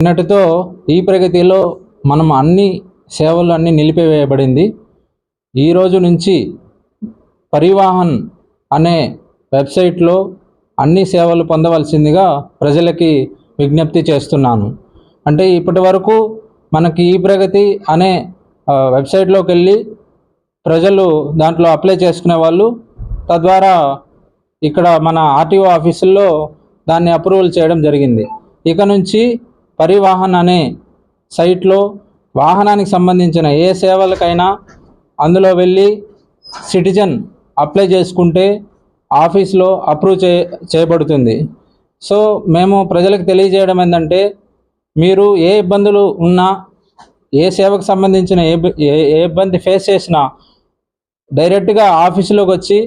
నిన్నటితో ఈ ప్రగతిలో మనం అన్ని సేవలు అన్నీ నిలిపివేయబడింది. ఈ రోజు నుంచి పరివాహన్ అనే వెబ్సైట్లో అన్ని సేవలు పొందవలసిందిగా ప్రజలకి విజ్ఞప్తి చేస్తున్నాను. అంటే ఇప్పటి వరకు మనకి ఈ ప్రగతి అనే వెబ్సైట్లోకి వెళ్ళి ప్రజలు దాంట్లో అప్లై చేసుకునే వాళ్ళు తద్వారా ఇక్కడ మన ఆర్టీఓ ఆఫీసుల్లో దాన్ని అప్రూవల్ చేయడం జరిగింది. ఇక నుంచి పరివాహన్ అనే సైట్లో వాహనానికి సంబంధించిన ఏ సేవలకైనా అందులో వెళ్ళి సిటిజన్ అప్లై చేసుకుంటే ఆఫీస్లో అప్రూవ్ చే చేయబడుతుంది. సో మేము ప్రజలకు తెలియజేయడం ఏంటంటే మీరు ఏ ఇబ్బందులు ఉన్నా ఏ సేవకు సంబంధించిన ఏ ఏ ఏ ఇబ్బంది ఫేస్ చేసినా డైరెక్ట్గా ఆఫీసులోకి వచ్చి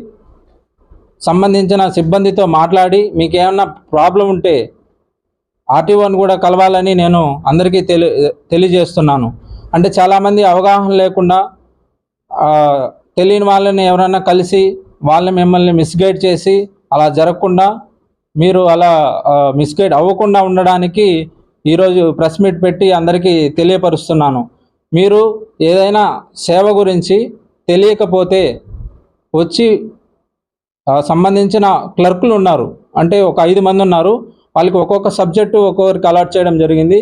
సంబంధించిన సిబ్బందితో మాట్లాడి మీకు ఏమన్నా ప్రాబ్లం ఉంటే ఆర్టీఓని కూడా కలవాలని నేను అందరికీ తెలి తెలియజేస్తున్నాను. అంటే చాలామంది అవగాహన లేకుండా తెలియని వాళ్ళని ఎవరైనా కలిసి వాళ్ళని మిమ్మల్ని మిస్గైడ్ చేసి అలా జరగకుండా మీరు అలా మిస్గైడ్ అవ్వకుండా ఉండడానికి ఈరోజు ప్రెస్ మీట్ పెట్టి అందరికీ తెలియపరుస్తున్నాను. మీరు ఏదైనా సేవ గురించి తెలియకపోతే వచ్చి సంబంధించిన క్లర్కులు ఉన్నారు. అంటే ఒక ఐదు మంది ఉన్నారు. వాళ్ళకి ఒక్కొక్క సబ్జెక్టు ఒక్కొక్కరికి అలాట్ చేయడం జరిగింది.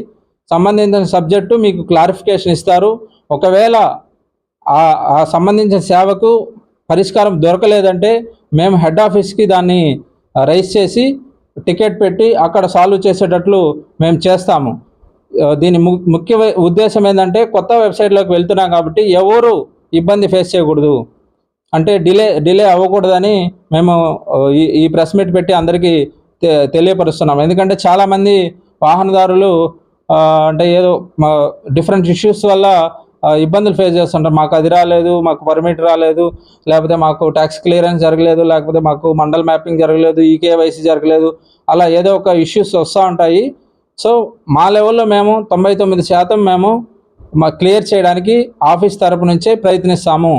సంబంధించిన సబ్జెక్టు మీకు క్లారిఫికేషన్ ఇస్తారు. ఒకవేళ ఆ సంబంధించిన సేవకు పరిష్కారం దొరకలేదంటే మేము హెడ్ ఆఫీస్కి దాన్ని రైస్ చేసి టికెట్ పెట్టి అక్కడ సాల్వ్ చేసేటట్లు మేము చేస్తాము. దీని ము ముఖ్య ఉద్దేశం ఏంటంటే కొత్త వెబ్సైట్లోకి వెళ్తున్నాం కాబట్టి ఎవరు ఇబ్బంది ఫేస్ చేయకూడదు. అంటే డిలే డిలే అవ్వకూడదని మేము ఈ ఈ ప్రెస్ మీట్ పెట్టి అందరికీ తెలియపరుస్తున్నాం. ఎందుకంటే చాలామంది వాహనదారులు అంటే ఏదో మా డిఫరెంట్ ఇష్యూస్ వల్ల ఇబ్బందులు ఫేస్ చేస్తుంటారు. మాకు అది రాలేదు మాకు పర్మిట్ రాలేదు లేకపోతే మాకు ట్యాక్స్ క్లియరెన్స్ జరగలేదు లేకపోతే మాకు మండల్ మ్యాపింగ్ జరగలేదు ఈకేవైసీ జరగలేదు అలా ఏదో ఒక ఇష్యూస్ వస్తూ ఉంటాయి. సో మా లెవెల్లో మేము తొంభై తొమ్మిది శాతం మేము మా క్లియర్ చేయడానికి ఆఫీస్ తరపు నుంచే ప్రయత్నిస్తాము.